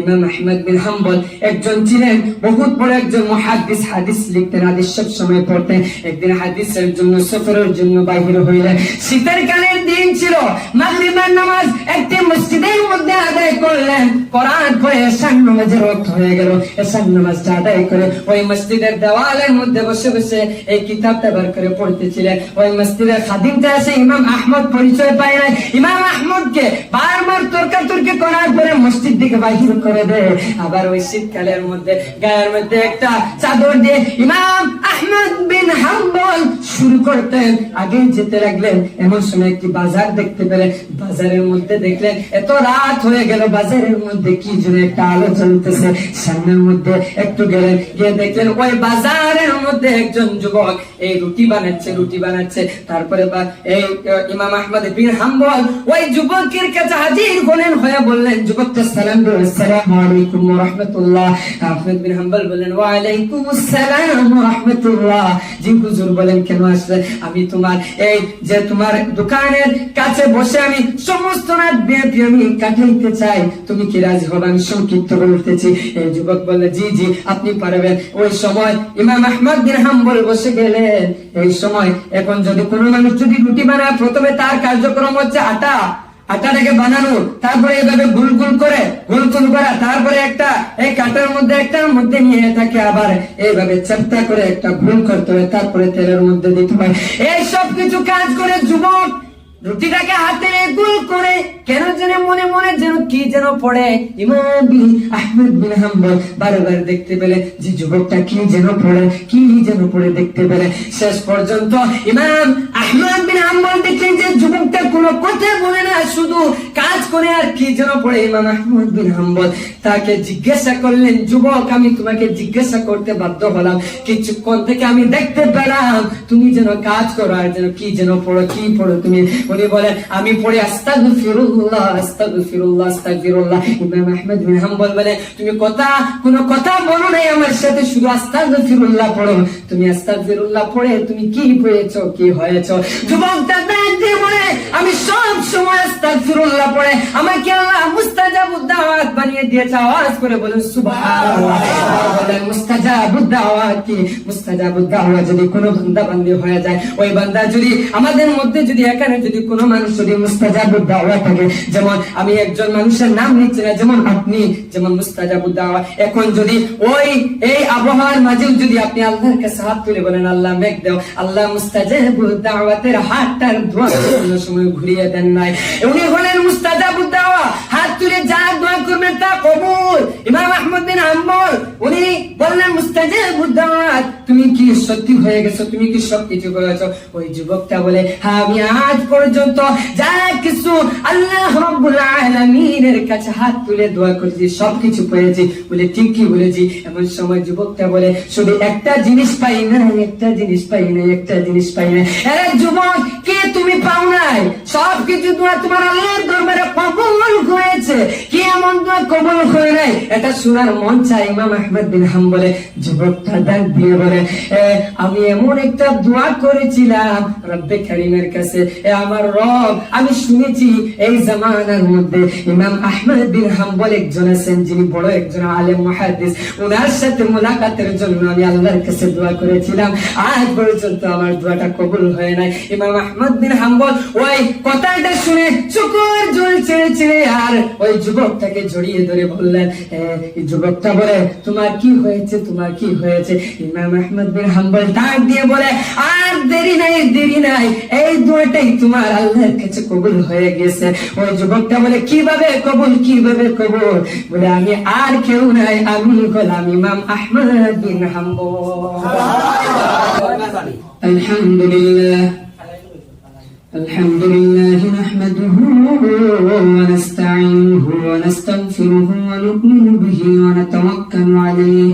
ইমাম আহমদ বিন হাম্বল একজন ছিলেন, বহুত বড় একজন মুহাদ্দিস, হাদিস লিখতেন, হাদিস সব সময় পড়তেন। একদিন হাদিসের জন্য, সফরের জন্য বাহির হইলেন। শীতের কালের দিন ছিল, মাগরিবের নামাজ একটি মসজিদের মধ্যে আদায় করলেন। করার পরে এশার নামাজের রক্ত হয়ে গেল। এশার নামাজটা আদায় করে ওই মসজিদের দেওয়ালের মধ্যে বসে বসে এই কিতাবটা বার করে পড়তেছিলেন। ওই মসজিদের খাদিমটা এসে ইমাম আহমদ পরিচয় পায় নাই। ইমাম আহমদকে বারবার তর্কাতর্কি করার পরে মসজিদ দিকে বাহির করে দেয় আবার ওই শীতকালের মধ্যে, গায়ের মধ্যে একটা চাদর দিয়ে ইমাম আহমদ বিন হাম্বল শুরু করতেন। আগে যেতে লাগলেন, এমন সময় একটি বাজার দেখতে পেলেন। বাজারের মধ্যে দেখলেন, এত রাত হয়ে গেল, বাজারের মধ্যে কি যেন একটা আলো চলতেছে সামনের মধ্যে একটু গেলেন, গিয়ে দেখলেন ওই বাজারের মধ্যে একজন যুবক, এই রুটি বানাচ্ছে রুটি বানাচ্ছে। তারপরে বা- এই ইমাম আহমদ বিন হাম্বল ওই যুবকের কাছে হাজির হলেন, হয়ে বললেন যুবককে সালাম দিলেন আমি তোমার, এই যে তোমার দোকানের কাছে বসে আমি সমস্ত রাত ব্যাপী আমি কাটাইতে চাই, তুমি কি রাজি হবে? সংক্ষিপ্ত বলতেছি এই যুবক বললে জি জি, আপনি পারবেন। ওই সময় ইমাম আহমদ বিন হাম্বল বসে গেলেন। এই সময় এখন যদি কোনো মানুষ যদি রুটি বানায়, প্রথমে তার কার্যক্রম হচ্ছে আটা। আটাটাকে বানানো, তারপরে এভাবে গুল গুল করে, গুল গুল করা, তারপরে একটা, এই কাটার মধ্যে একটার মধ্যে নিয়ে থাকে আবার এইভাবে চেপ্টা করে একটা গুল করতে হবে তারপরে তেলের মধ্যে দিতে হয়। এই সব কিছু কাজ করে যুবক রুটিটাকে হাতে করে কেন যেন মনে মনে যেন কি যেন পড়ে? আহমেদ বিন হাম্বল বারবার দেখতে পেলে যে যুবকটা কি যেন পড়ে, কি যেন পড়ে দেখতে পেলে। শেষ পর্যন্ত ইমাম আহমেদ বিন হাম্বল দেখলেন যে যুবকটা কোনো কথা বলে না, শুধু কাজ করে আর কি যেন পড়ে। ইমাম আহমদ বিন হাম্বল তাকে জিজ্ঞাসা করলেন, যুবক, আমি তোমাকে জিজ্ঞাসা করতে বাধ্য হলাম। কিছুক্ষণ থেকে আমি দেখতে পেলাম। তুমি যেন কাজ করো আর যেন কি যেন পড়ো, কি পড়ো তুমি? উনি বলেন, আমি পড়ে আস্তাগফিরুল্লাহ আস্তাগফিরুল্লাহ আস্তাগফিরুল্লাহ। ইমাম আহমদ বিন হাম্বল বলে তুমি কথা, কোনো কথা বলো নাই আমার সাথে, শুধু আস্তাগফিরুল্লাহ পড়ো। তুমি আস্তাগফিরুল্লাহ পড়ে, তুমি কি পড়েছো, কি হয়েছো? যুবক ডাক যেমন আমি একজন মানুষের নাম নিচ্ছি না, যেমন আপনি, যেমন মুস্তাজাবুদ দাওয়াত এখন যদি ওই, এই আবহাওয়ার মাঝেও যদি আপনি হাত তুলে বলেন, আল্লাহ, মেঘ দেও। আল্লাহ মুস্তাজাবুদ দাওয়াতের হাতটার দোয়া কোনো সময় ঘুরিয়ে দেন নাই। উনি হলেন মুস্তাজাবুদ দাওয়া। হাত তুলে যা দোয়া করবেন তা কবুল। ইমাম আহমদ বিন হাম্বল, উনি বললেন মুস্তাজাবুদ দাওয়াত তুমি কি সত্যি হয়ে গেছো? তুমি কি সব কিছু করেছ? ওই যুবকটা বলে হ্যাঁ আমি আজ পর্যন্ত যা কিছু আল্লাহ রাব্বুল আলামিনের কাছে হাত তুলে দোয়া করেছি সব কিছু পেয়েছি বলে ঠিক কি বলেছি। এমন সময় যুবকটা বলে, শুধু একটা জিনিস পাই না, একটা জিনিস পাই না, একটা জিনিস পাই না। আরে যুবক, কে তুমি পাও নাই? সব কিছু দোয়া তোমার আল্লাহর দরবারে কবুল হয়েছে। কে এমন দোয়া কবুল করে নাই? এটা শোনার মন চাই ইমাম আহমদ বিন হাম্বলে যুবকটা ডাক দিয়ে বলে আমি এমন একটা দোয়া করেছিলাম রব্বে কারিমের কাছে। আমার রব, আমি শুনেছি এই জামানার মধ্যে ইমাম আহমদ বিন হাম্বল একজন আছেন, যিনি বড় একজন আলেম মুহাদ্দিস। ওনার সাথে মোলাকাতের জন্য আমি আল্লাহর কাছে দোয়া করেছিলাম। আজ পর্যন্ত আমার দোয়াটা কবুল হয় নাই। ইমাম আহমদ বিন হাম্বল ওই কথাটা শুনে চুকুর জল ছেড়ে ছেড়ে আর ওই যুবকটাকে জড়িয়ে ধরে বললেন যুবকটা বলে, তোমার কি হয়েছে? তোমার কি হয়েছে ইমাম আহমদ বিন হাম্বল ডাক দিয়ে বলে আর দেরি নাই দেরি নাই এই দোয়াটাই তোমার আল্লাহর কাছে কবুল হয়ে গেছে ওই যুবকটা বলে কিভাবে কবুল কিভাবে কবুল বলে আমি আর কেউ নাই আমি হলাম ইমাম আহমদ বিন হাম্বল আলহামদুলিল্লাহ الحمد لله نحمده ونستعينه ونستغفره ونؤمن به ونتوكل عليه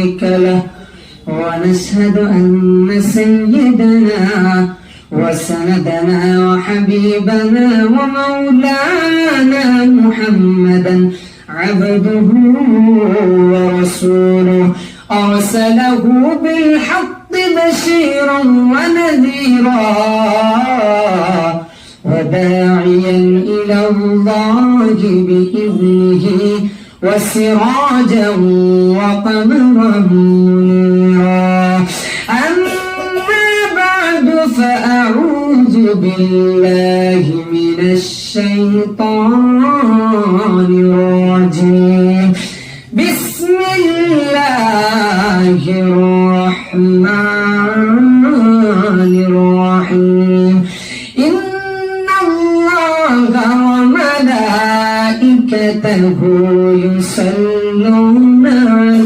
له ونشهد أن سيدنا وسندنا وحبيبنا ومولانا محمدا عبده ورسوله. أرسله بالحق بشيرا ونذيرا وداعيا إلى الله بإذنه. وسراجا وقمرا منيرا. أما بعد فأعوذ بالله من الشيطان الرجيم. بسم الله الرحمن الرحيم. إن الله وملائكته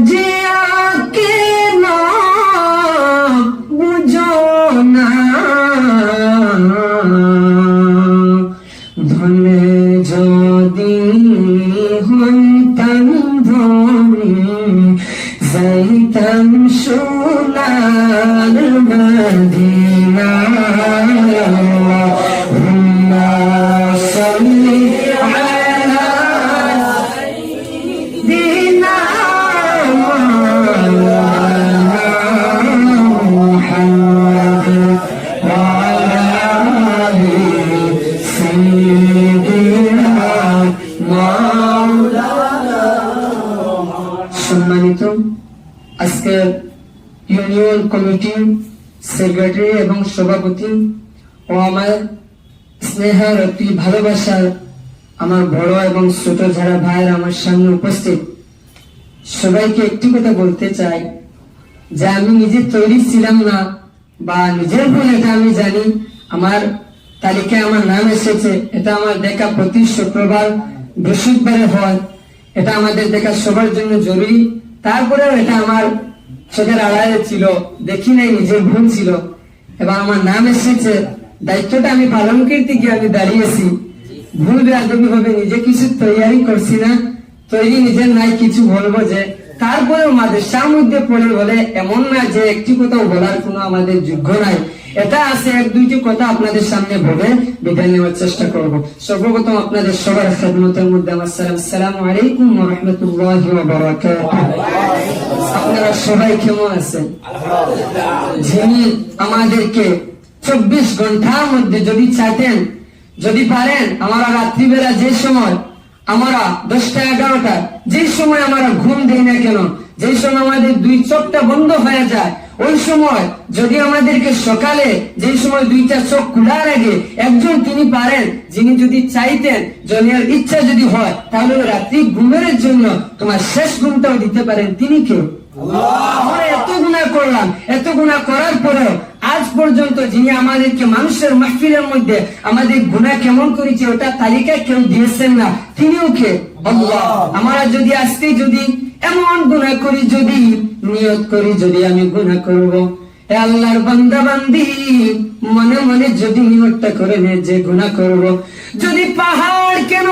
তুমি সম্মানিত আজকের ইউনিয়ন কমিটি সেক্রেটারি এবং সভাপতি ও আমার স্নেহের অতি ভালোবাসার আমার বড় এবং ছোট যারা ভাইয়ের আমার সামনে উপস্থিত, সবাইকে একটি কথা বলতে চাই যে আমি নিজে তৈরি ছিলাম না বা নিজের ভুল এটা আমি জানি, আমার তালিকায় আমার নাম এসেছে, এটা আমার দেখা প্রতি শুক্রবার বৃহস্পতিবারে হয়। এটা আমাদের দেখা সবার জন্য জরুরি। তারপরেও এটা আমার চোখের আড়ালে ছিল, দেখি নাই, নিজের ভুল ছিল। এবার আমার নাম এসেছে, দায়িত্বটা আমি পালন করতে গিয়ে আমি দাঁড়িয়েছি। ভুল বেআদবি হবে নিজে কিছু তৈরি করছি না, তৈরি নিজের নাই কিছু বলব যে, তারপরেও মাদ্রাসার মধ্যে পড়ে বলে এমন না যে একটি কোথাও বলার কোনো আমাদের যোগ্য নাই। এটা আছে এক দুইটি কথা আপনাদের সামনে বলে বিদায় নেওয়ার চেষ্টা করব। সর্বপ্রথম আপনাদের সবার খেদমতের মধ্যে আমার সালাম। সালাম আলাইকুম রহমতুল্লাহ আপনারা সবাই কেমন আছেন? যিনি আমাদেরকে চব্বিশ ঘণ্টার মধ্যে যদি চাইতেন, যদি পারেন, আমরা রাত্রিবেলা যে সময় আমরা দশটা, এগারোটা, যে সময় আমরা ঘুম দেই না কেন, যে সময় আমাদের দুই চোখটা বন্ধ হয়ে যায় ওই সময় যদি আমাদেরকে সকালে যে সময় দুইটা চোখ খোলার আগে একজন তিনি পারেন যিনি যদি চাইতেন জনিয়ার ইচ্ছা যদি হয় তাহলে রাত্রি ঘুমের জন্য তোমার শেষ ঘুমটাও দিতে পারেন। তিনি কেউ এত গুণা করলাম এত গুণা করার পরেও আজ পর্যন্ত যিনি আমাদেরকে মানুষের মাহফিলের মধ্যে আমাদের গুণা কেমন করেছে, ওটা তালিকায় কেউ দিয়েছেন না। তিনিও কে? আমরা যদি আজকে যদি এমন গুণা করি, যদি নিয়ত করি, যদি আমি গুণা করব। আল্লাহর বান্দা বান্দি মনে মনে যদি নিয়তটা করে নে যে গুণা করব। যদি পাহাড় কেন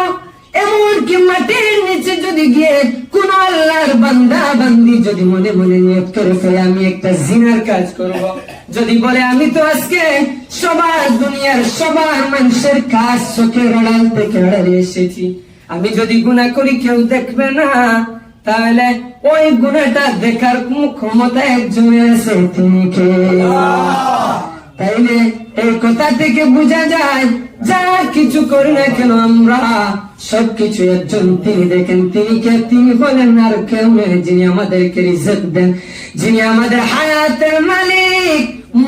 এমনকি মাটির নিচে যদি গিয়ে কোন আল্লাহর বান্দা বান্দি যদি মনে মনে নিয়ত করে ফেলে আমি একটা জিনার কাজ করব। যদি বলে, আমি তো আজকে সবার দুনিয়ার সবার মানুষের কাজ আড়াল থেকে এসেছি। আমি যদি গুণা করি, কেউ দেখবে না। তাহলে ওই গুণাটা দেখার ক্ষমতা একজনের আছে, তিনি কে? তাইলে এই কথা থেকে বোঝা যায়, যা কিছু করি না কেন আমরা, সবকিছু একজন তিনি দেখেন, তিনি কে? তিনি বলেন, আর কেউ নেই যিনি আমাদেরকে রিজেক্ট দেন। যিনি আমাদের হায়াতের মালিক,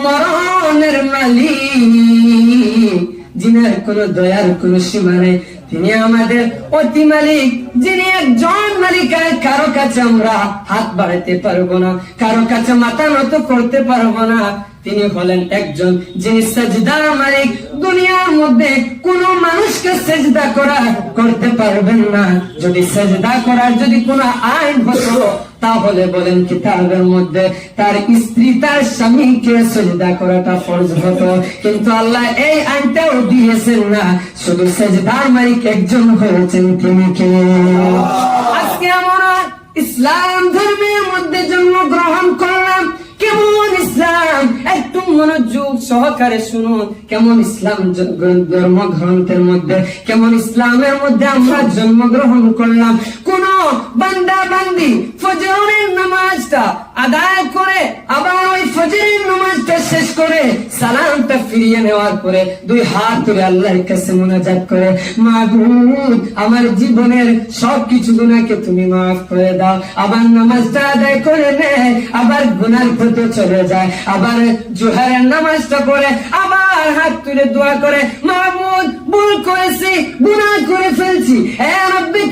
মরণের মালিক। যিনার কোনো দয়ার কোনো সীমা নেই, তিনি আমাদের অতি মালিক। যিনি একজন মালিক, আর কারও কাছে আমরা হাত বাড়াতে পারব না, কারও কাছে মাথা নত করতে পারব না। তিনি হলেন একজন যিনি সেজদার মালিক। দুনিয়ার মধ্যে কোন মানুষকে সেজদা করা করতে পারবেন না। যদি সেজদা করার যদি কোনো আইন হতো, তাহলে বলেন কিতাবের মধ্যে তার স্ত্রী, তার স্বামীকে সেজদা করাটা ফরজ হতো। কিন্তু আল্লাহ এই আইনটাও দিয়েছেন না। শুধু সেজদার মালিক একজন হয়েছেন তিনি কে। আজকে আমরা ইসলাম ধর্মের মধ্যে জন্মগ্রহণ করলাম। কেমন ইসলাম। একটু মনোযোগ সহকারে শুনুন, কেমন ইসলাম ধর্ম গ্রন্থের মধ্যে, কেমন ইসলামের মধ্যে আমরা জন্মগ্রহণ করলাম। কোন বান্দা বান্দি ফজরের নামাজটা আদায় করে আবার ওই ফজরের নামাজটা শেষ করে সালামটা ফিরিয়ে নেওয়ার পরে দুই হাত তুলে আল্লাহর কাছে মোনাজাত করে মাহবুব আমার জীবনের সব কিছু গুণাকে তুমি মাফ করে দাও। আবার নামাজটা আদায় করে নে, আবার গুনার পথে চলে আবার জোহারের নামাজটা পড়ে আবার হাত তুলে দোয়া করে মাহবুব ভুল করেছি, গুনাহ করে ফেলছি। রব্বি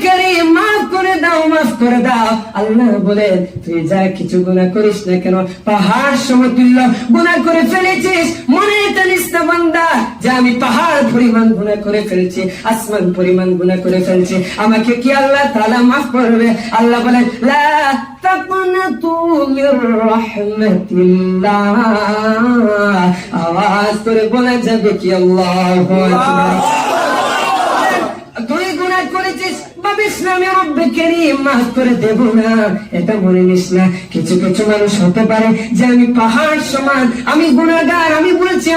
করে দাও করে দাও। আল্লাহ বলে তুই যা কিছু গুনাহ করিস না কেন, পাহাড় সমতুল্য গুনাহ করে ফেলেছিস। মনে না বান্দা, যে আমি পাহাড় পরিমাণ গুনাহ করে আসমান পরিমাণ গুনাহ করে আমাকে কি আল্লাহ তাআলা মাফ করবে? আল্লাহ বলেন, লা রাহমাতিল্লাহ। আওয়াজ করে বলে যাবে কি আল্লাহু আকবার তুই গুনাহ করেছিস রব্বে কেরিম মাফ করে দেব না। এটা মনে নিস না, কিছু কিছু মানুষ হতে পারে যে আমি পাহাড় সমান, আমি গুণাগার, আমি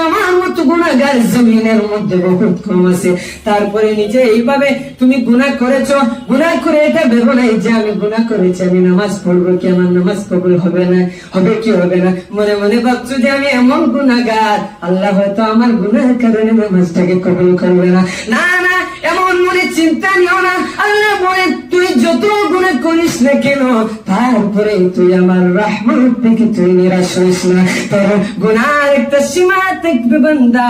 আমার মতো গুণাগার জমিনের মধ্যে বহুত কম আছে। তারপরে নিজে এইভাবে তুমি গুনাহ করেছ গুনাহ করে এটা ভেবো নাই যে আমি গুনাহ করেছি, আমি নামাজ পড়ব কি, আমার নামাজ কবুল হবে না, হবে কি, হবে না? মনে মনে ভাবছ যে আমি এমন গুণাগার, আল্লাহ হয়তো আমার গুনার কারণে নামাজটাকে কবুল করবে না। না না এমন মনে চিন্তা নিও না। আল্লাহ বলে তুই যত গুণে করিস না কেন, তারপরে তুই আমার রহমান থেকে তুই নিরাশ হইস না। তোর গুণার একটা সীমা থাকবে বান্দা,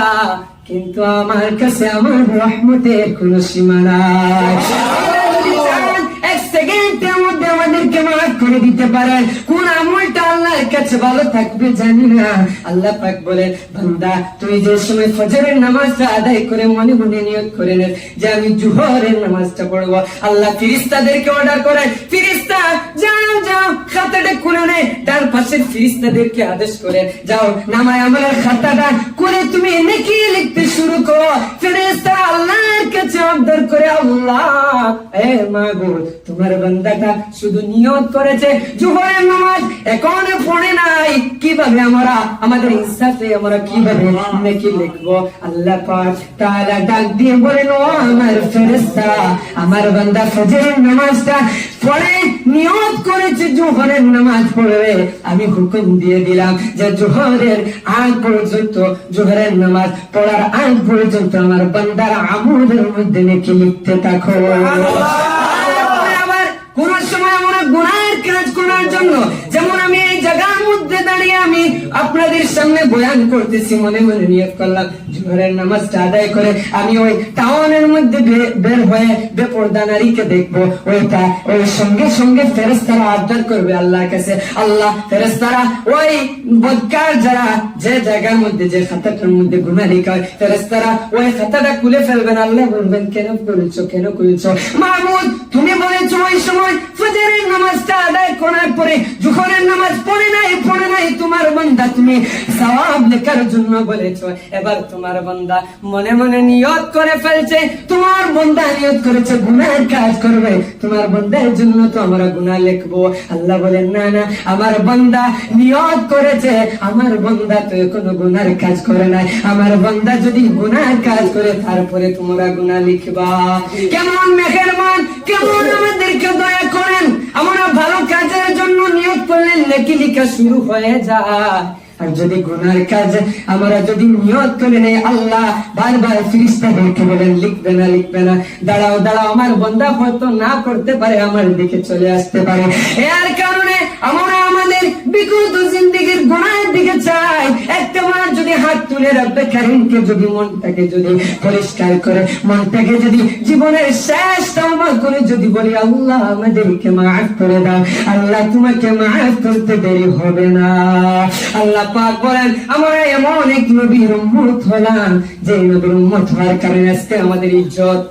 কিন্তু আমার কাছে আমার রহমতের কোন সীমা নাই। এক সেকেন্ডের আমাদেরকে মাফ করে দিতে কোন আমলটা আল্লাহর কাছে ভালো থাকবে জানি না। আল্লাহ পাক বান্দা, তুই যে সময় ফজরের নামাজটা আদায় করে মনে মনে নিয়ত করে যে আমি নামাজটা পড়ব। আল্লাহ ফিরিস্তাদেরকে অর্ডার ফিরিস্তা, যাও যাও, খাতাটা তার পাশের ফিরিস্তাদেরকে আদেশ করে, যাও, নামায় আমলের খাতাটা করে তুমি নেকি লিখতে শুরু করো। ফিরিস্তা আল্লাহর কাছে অর্ডার করে, আল্লাহ, এ মাগো, তোমার বান্দাটা শুধু নিয়ত করেছে, জুহরের নামাজ এখনও পড়ে নাই। কীভাবে আমরা, আমাদের ইনসাফে আমরা কীভাবে নেকি লিখব? আল্লাহ পাক তাআলা ডাক দিয়ে বলেন, ও আমার ফেরেশতা, আমার বান্দা ফজরের নামাজটা পড়ে নিয়ত করেছে, জোহরের নামাজ পড়বে। আমি হুকুম দিয়ে দিলাম যে জোহরের আগ পর্যন্ত, জোহরের নামাজ পড়ার আগ পর্যন্ত আমার বান্দার আমলের মধ্যে নেকি লিখতে থাকো। আবার কোন সময় আমরা গুণায়ের কাজ করার জন্য যেমন আমি জায়গার মধ্যে দাঁড়িয়ে আমি আপনাদের সামনে বয়ান করতেছি, মনে মনে নিয়োগ করলাম, জোহরের নামাজটা আদায় করে আমি ওই টাউনের মধ্যে বের হয়ে বেপর্দা নারীকে দেখব। ওইটা, ওই সঙ্গে সঙ্গে ফেরেস্তারা আবদার করবে আল্লাহর কাছে। আল্লাহ ফেরেস্তারা ওই বদকার যারা যে জায়গার মধ্যে, যে খাতাটার মধ্যে গুণা লিখা হয় ফেরেস্তারা ওই খাতাটা খুলে ফেলবেন। আল্লাহ বলবেন, কেন করেছ কেন করেছ? মাহমুদ, তুমি বলেছ, ওই সময় ফজরের নামাজটা আদায় করার পরে জোহরের নামাজ পড়ে নাই পড়ে নাই তোমার বান্দা তুমি। সওয়াব লেখার জন্য বলেছ, এবার তোমার বান্দা মনে মনে নিয়ত করে ফেলছে। তোমার বান্দা নিয়ত করেছে, গুনার কাজ করবে। তোমার বান্দার জন্য তো আমরা গুনাহ লিখব। আল্লাহ বলেন, না না, আমার বান্দা নিয়ত করেছে, আমার বান্দা তো কোনো গুনার কাজ করে নাই। আমার বান্দা যদি গুনার কাজ করে, তারপরে তোমরা গুনাহ লিখবা। কেমন মেহেরবান, কেমন আমাদেরকে দয়া করেন। আমরা ভালো কাজের জন্য নিয়োগ করলে লেখি লিখা শুরু হয়ে যায়। আর যদি গুনার কাজ আমরা যদি নিয়ত করে নেই, আল্লাহ বারবার ফিরিস্তাদেরকে বলেন, লিখবে না লিখবে না। দাঁড়াও দাঁড়াও, আমার বন্ধা হয়তো না করতে পারে, আমার দিকে চলে আসতে পারে। এর কারণে আমরা আমাদের বিগত জিন্দিগির গুণার দিকে চাই তুলে রাখবে কারিমকে যদি মনটাকে যদি পরিষ্কার করে, মনটাকে যদি জীবনের শেষ তওবা করে যদি বলি, আল্লাহ আমাদেরকে মাফ করে দাও। আল্লাহ তোমাকে মাফ করতে দেরি হবে না। আল্লাহ পাক বলেন, আমরা এমন এক নবীর উম্মত হলাম, যে নবীর উম্মত হওয়ার কারণে আজকে আমাদের ইজ্জত,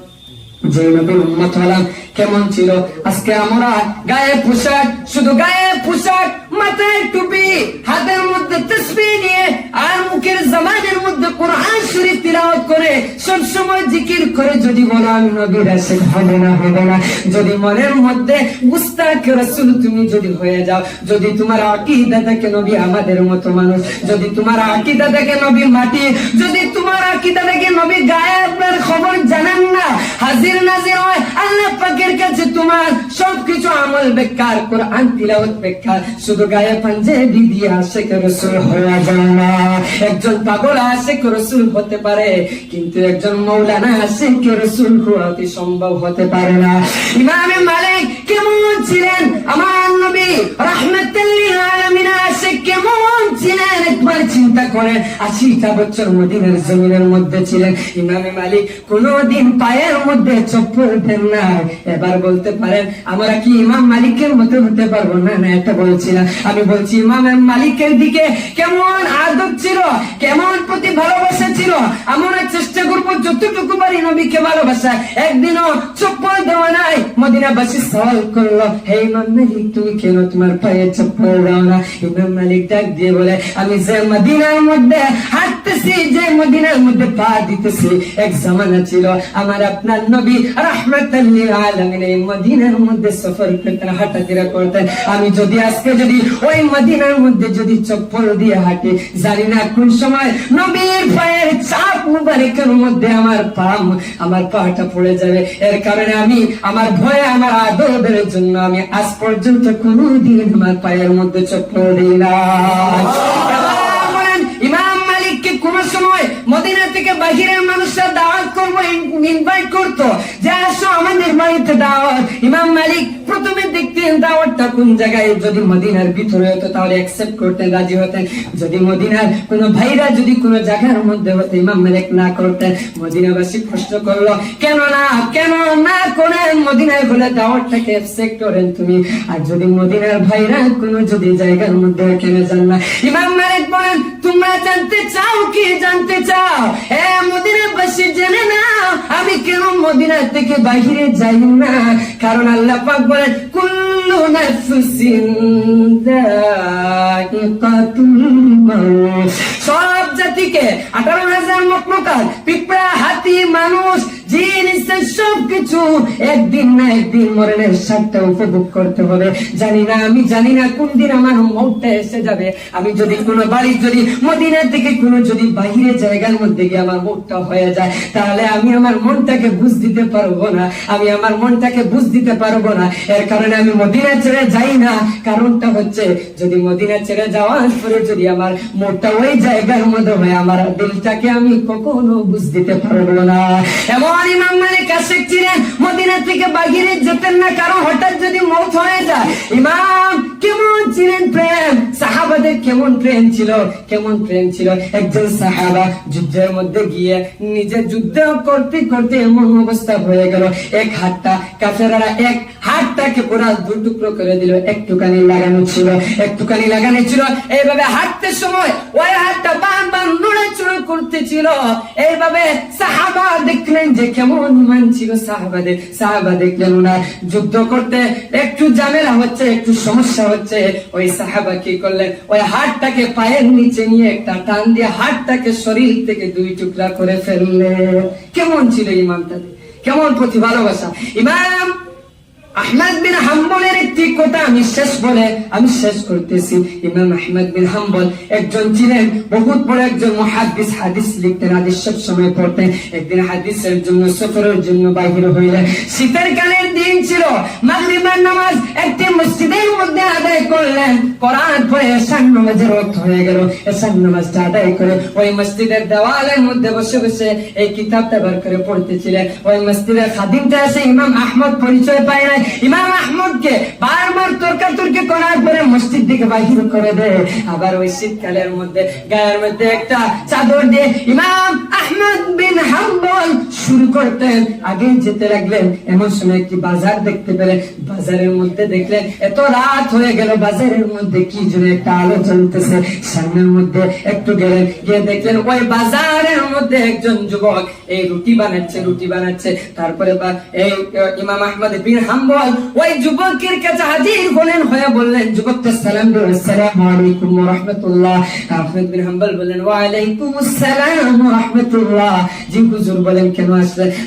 যে নবীর উম্মত হলাম কেমন ছিল? আজকে আমরা গায়ে পোশাক, শুধু গায়ে পোশাক, মাথায় টুপি, হাতের মধ্যে তসবিহ নিয়ে আর মুখের জবানের মধ্যে কোরআন শরীফ তিলাওয়াত করে সব সময় জিকির করে যদি বলো আমি নবীর আশেক, হবে না হবে না। যদি মনের মধ্যে মুস্তাক রাসূল তুমি যদি হয়ে যাও, যদি তোমার আকীদা থাকে নবী আমাদের মতো মানুষ, যদি তোমার আকীদা থাকে নবী মাটি, যদি তোমার আকীদা থাকে নবী গায়েবের খবর জানেন না। হাজির নাজির হয়, আল্লাহ পাকের কাছে তোমার সবকিছু আমল বেকার, কোরআন তিলাওয়াত বেকার। শুধু গায়ে পাঞ্জাবি দিয়ে আশেক রাসূল হয়ে যায় না। একজন পাগল আশেক রাসূল হতে পারে, কিন্তু একজন মৌলানা আশেক রাসূল হওয়া অতি সম্ভব হতে পারে না। ইমামে মালিক কেমন ছিলেন? আমার নবী রাহমাতুল্লিল আলামিন আশেক কেমন ছিলেন? একবার চিন্তা করেন, আশিটা বছর মদিনার জমিনের মধ্যে ছিলেন। ইমামে মালিক কোনদিন পায়ের মধ্যে চপ্পল দেন না এবার বলতে পারেন, আমরা কি ইমাম মালিকের মতো হতে পারব? না না, এটা বলছি না আমি বলছি, ইমাম মালিকের দিকে কেমন আদব ছিল, কেমন প্রতি ভালোবাসা ছিল, আমরা চেষ্টা করব যতটুকু পারি নবীকে ভালোবাসা একদিনও চপ্পল দেওয়া নাই, মদিনাবাসী সওয়াল করল, হে ইমাম মালিক, তুমি কেন তোমার পায়ে চপ্পল দাও না? ইমাম মালিক ডাক দিয়ে বলে, আমি যে মদিনার মধ্যে হাঁটতেছি, যে মদিনার মধ্যে পা দিতেছি, এক জামানা ছিল। আমার আপনার নবী রহমতাল্লিল আলামিন এই মদিনার মধ্যে সফর করতেন করতেন। আমি যদি আজকে যদি ওই মদিনার মধ্যে যদি চপ্পল দিয়ে হাঁটি, জানি না কোন সময় নবীর পায়ের চাপ মুবারকের মধ্যে আমার পা আমার পাটা পড়ে যাবে। এর কারণে আমি, আমার ভয়ে, আমার আদরের জন্য আমি আজ পর্যন্ত কোনোদিন আমার পায়ের মধ্যে চপ্পল দিই না সময় মদিনা থেকে বাহিরের মানুষরা দাওয়াত করব ইনভাইট করতো। যে আসো আমাদের বাড়িতে দাওয়াত। ইমাম মালিক প্রথমে দেখতেন দাওয়াতটা কোন জায়গায়? যদি মদিনার ভিতরে হতো তাহলে অ্যাকসেপ্ট করতেন রাজি হতেন। যদি মদিনার কোন ভাইরা যদি কোন জায়গার মধ্যে হতো ইমাম মালিক না করতেন, মদিনাবাসী প্রশ্ন করল, কেন না? কেন না? করেন মদিনায় হলে দাওয়াতটাকে অ্যাকসেপ্ট করেন তুমি? আর যদি মদিনার ভাইরা কোন যদি জায়গার মধ্যে কেন যান না? ইমাম মালিক বলেন, তোমরা জানতে চাও কি? জানতে চাও। এ মদিনাবাসী জেনে না আমি কেন মদিনা থেকে বাহিরে যাই না? কারণ আল্লাহ পাক বলেন কুল্লু নাফসিন যায়িকাতুল মাউত সব জাতিকে আঠারো হাজার মকমকার পিঁপড়া হাতি মানুষ জিন সবকিছু একদিন না একদিন মরণের স্বাদটা উপভোগ করতে হবে। জানি না আমি, জানি না কোন দিন আমার মৌতটা এসে যাবে। আমি যদি কোনো বাড়ি, যদি মদিনার থেকে কোনো যদি বাহিরে জায়গার মধ্যে গিয়ে আমার মৌতটা হয়ে যায়, তাহলে আমি আমার মনটাকে বুঝ দিতে পারব না। আমি আমার মনটাকে বুঝ দিতে পারব না। এর কারণে আমি মদিনা ছেড়ে যাই না। কারণটা হচ্ছে, যদি মদিনা ছেড়ে যাওয়ার পরে যদি আমার মোটটা ওই জায়গার মধ্যে হয়, আমার দিলটাকে আমি কখনো বুঝ দিতে পারব না। এমন ইমাম মালিক আশেক ছিলেন মদিনা থেকে বাগিরে যেতেন না, কারণ হঠাৎ যদি মৌত হয়ে যায়। ইমাম কেমন ছিলেন প্রেম? সাহাবাদের কেমন প্রেম ছিল, কেমন প্রেম ছিল। একজন সাহাবা যুদ্ধের মধ্যে গিয়ে নিজে যুদ্ধ করতে করতে এমন অবস্থা হয়ে গেল। এক হাতটা কাফেরারা এক হাতটাকে পুরা দু টুকরো করে দিল, একটুখানি লাগানো ছিল, একটুখানি লাগানো ছিল। এইভাবে হাঁটতে সময় ওই হাতটা বান বান নড়াচড়া করতেছিল। এইভাবে সাহাবা দেখলেন যে কেমন ইমান ছিল সাহাবাদের। সাহাবা দেখলেন ওনার যুদ্ধ করতে একটু জামেলা হচ্ছে, একটু সমস্যা হচ্ছে। ওই সাহাবা কি করলেন? ওই হাতটাকে পায়ের নিচে নিয়ে একটা টান দিয়ে হাতটাকে শরীর থেকে দুই টুকরা করে ফেললে। কেমন ছিল ইমামটা কেমন প্রতি ভালোবাসা? ইমাম আহমদ বিন হাম্বলের একটি কথা আমি শেষ বলে আমি শেষ করতেছি। ইমাম আহমদ বিন হাম্বল একজন ছিলেন বহুত বড় একজন মহাদিস হাদিস লিখতেন, হাদিস সব সময় পড়তেন। একদিন হাদিসের জন্য, সফরের জন্য বাহির হইলেন। শীতের কালের দিন ছিল, মাগরিবের নামাজ একটি মসজিদের মধ্যে আদায় করলেন। করার পরে এসান নামাজের রক্ত হয়ে গেল। এসান নামাজটা আদায় করে ওই মসজিদের দেওয়ালের মধ্যে বসে বসে এই কিতাবটা বার করে পড়তেছিলেন। ওই মসজিদের খাদিমটা এসে ইমাম আহমদ পরিচয় পায় নাই। ইমাম আহমদকে বারবার তর্কাতর্কি করার পরে মসজিদ দিকে বাহির করে দেয় আবার ওই শীতকালের মধ্যে, গায়ের মধ্যে একটা চাদর দিয়ে ইমাম আহমদ বিন হাম্বল শুরু করতেন। আগে যেতে লাগলেন, এমন সময় একটি বাজার দেখতে পেলেন। বাজারের মধ্যে দেখলেন, এত রাত হয়ে গেল, বাজারের মধ্যে কি যেন একটা আলো চলতেছে সামনের মধ্যে একটু গেলেন, গিয়ে দেখলেন ওই বাজারের মধ্যে একজন যুবক, এই রুটি বানাচ্ছে রুটি বানাচ্ছে। তারপরে বা এই, ইমাম আহমদ বিন হাম্বল বললেন বললেন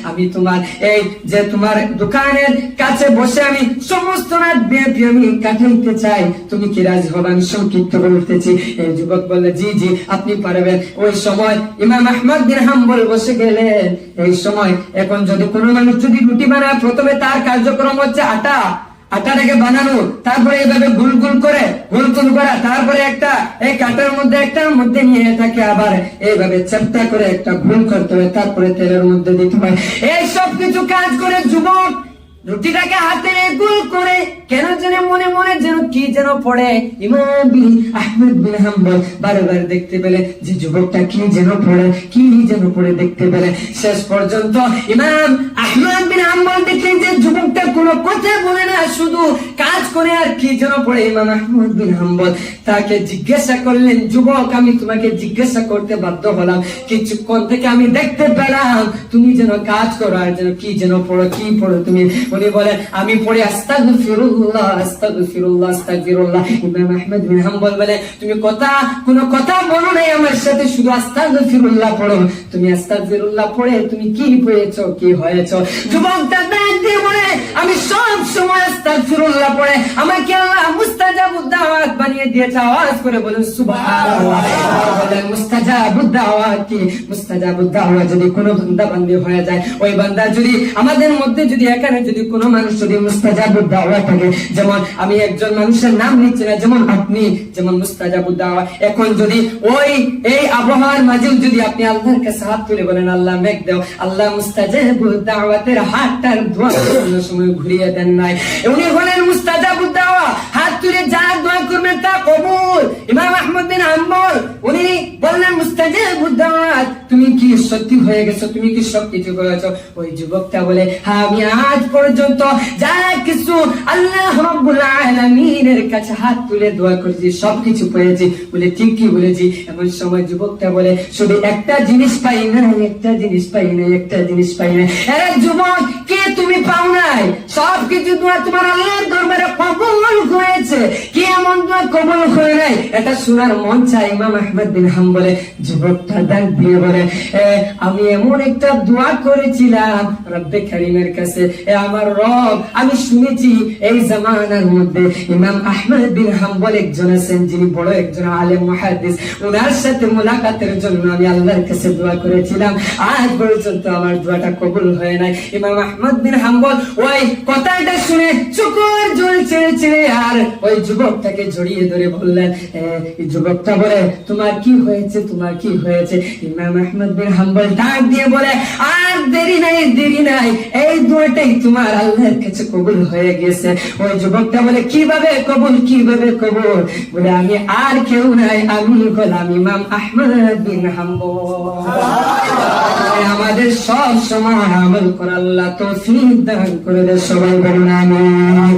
আমি তোমার, এই যে তোমার দোকানের কাছে বসে আমি সমস্ত রাত ব্যাপী আমি কাটাইতে চাই, তুমি কি রাজি হবে? আমি সংক্ষিপ্ত বলতেছি এই যুবক বললে জি জি, আপনি পারবেন। ওই সময় ইমাম আহমদ বিন হাম্বল বসে গেলেন। এই সময় এখন যদি কোনো মানুষ যদি রুটি বানায়, প্রথমে তার কার্যক্রম হচ্ছে আটা। আটাটাকে বানানো। তারপরে এইভাবে গুল গুল করে, গুল গুল করা। তারপরে একটা, এই কাটার মধ্যে একটা, মধ্যে নিয়ে থাকে আবার এইভাবে চেপটা করে একটা গুল করতে হয়। তারপরে তেলের মধ্যে দিতে হয়। এই সব কিছু কাজ করে যুবক রুটিটাকে হাতে গুল করে কেন যেন মনে মনে যেন কি যেন পড়ে। ইমাম বিন আহমেদ বিন হাম্বল বারবার দেখতে পেলে যে যুবকটা কি যেন পড়ে, কি যেন পড়ে দেখতে পেলে। শেষ পর্যন্ত ইমাম আহমেদ বিন হাম্বল দেখলেন যে যুবকটা কোনো কথা বলে না, শুধু কাজ করে আর কি যেন পড়ে। ইমাম আহমদ বিন হাম্বল তাকে জিজ্ঞাসা করলেন, যুবক, আমি তোমাকে জিজ্ঞাসা করতে বাধ্য হলাম। কিছুক্ষণ থেকে আমি দেখতে পেলাম, তুমি যেন কাজ করো আর যেন কি যেন পড়ো, কি পড়ো তুমি? উনি বলেন, আমি পড়ে আস্তাগফিরুল্লাহ আস্তাগফিরুল্লাহ আস্তাগফিরুল্লাহ। ইমাম আহমদ বিন হাম্বল বলে তুমি কথা, কোনো কথা বলো নাই আমার সাথে, শুধু আস্তাগফিরুল্লাহ পড়ো। তুমি আস্তাগফিরুল্লাহ পড়ে, তুমি কি পেয়েছ কি হয়েছো? যুবক ডাক দিয়ে আমি সব সময় পড়ে। আমাকে আল্লাহ বানিয়ে দিয়েছে, আওয়াজ করে বলুন কি? যদি কোনো বান্দা বান্দি হয়ে যায়, ওই বান্দা যদি আমাদের মধ্যে যদি এখানে যদি কোনো মানুষ যদি মুস্তাজাবুদ দাওয়াত থাকে, যেমন আমি একজন মানুষের নাম নিচ্ছি না, যেমন আপনি, যেমন মুস্তাজাবুদ দাওয়াত এখন যদি ওই, এই আবহাওয়ার মাঝেও যদি আপনি আল্লাহর কাছে হাত তুলে বলেন, আল্লাহ, মেঘ দাও। আল্লাহ মুস্তাজাবুদ দাওয়াতের হাতটার ঘুরিয়ে দেন নাই। উনি হলেন মুস্তাজাবুদ দাওয়া। হাত তুলে যা দোয়া করবেন তা কবুল। ইমাম আহমদ বিন হাম্বল, উনি বললেন মুস্তাজাবুদ দাওয়াত তুমি কি সত্যি হয়ে গেছো? তুমি কি সব কিছু করেছ? ওই যুবকটা বলে হ্যাঁ আমি আজ পর্যন্ত যা কিছু আল্লাহ রাব্বুল কাছে হাত তুলে দোয়া করেছি সব কিছু পেয়েছি। বলে ঠিক কি বলেছি। এমন সময় যুবকটা বলে, শুধু একটা জিনিস পাই না একটা জিনিস পাই না একটা জিনিস পাই না আরে যুবক, কে তুমি পাও নাই? সব কিছু দোয়া তোমার আল্লাহর দরবারে কবুল হয়েছে। কি এমন দোয়া কবুল হয়ে নাই? এটা শোনার মন চাই ইমাম আহমদ বিন হাম্বলে। যুবকটা ডাক দিয়ে বলে "এ, আমি এমন একটা দোয়া করেছিলাম রব্বে কারিমের কাছে। আমার রব আমি শুনেছি এই জামানার মধ্যে ইমাম আহমদ বিন হাম্বল একজন আছেন যিনি বড় একজন আলেম মুহাদ্দিস। ওনার সাথে মোলাকাতের জন্য আমি আল্লাহর কাছে দোয়া করেছিলাম। আজ পর্যন্ত আমার দোয়াটা কবুল হয় নাই। ইমাম আহমদ বিন হাম্বল ওই কথাটা শুনে চুকুর জল ছেড়ে ছেড়ে আর ওই যুবকটাকে জড়িয়ে ধরে বললেন যুবকটা বলে তোমার কি হয়েছে? তোমার কি হয়েছে? ইমাম আহমদ বিন হাম্বল ডাক দিয়ে বলে, আর দেরি নাই দেরি নাই। এই দোয়াটাই তোমার আল্লাহর কাছে কবুল হয়ে গেছে। ওই যুবকটা বলে, কীভাবে কবুল কীভাবে কবুল? বলে, আমি আর কেউ নাই হলাম ইমাম আহমদ বিন হাম্বল। আমাদের সব সময় আমল করে আল্লাহ দান করে দে সবাই বলুন আলামিন।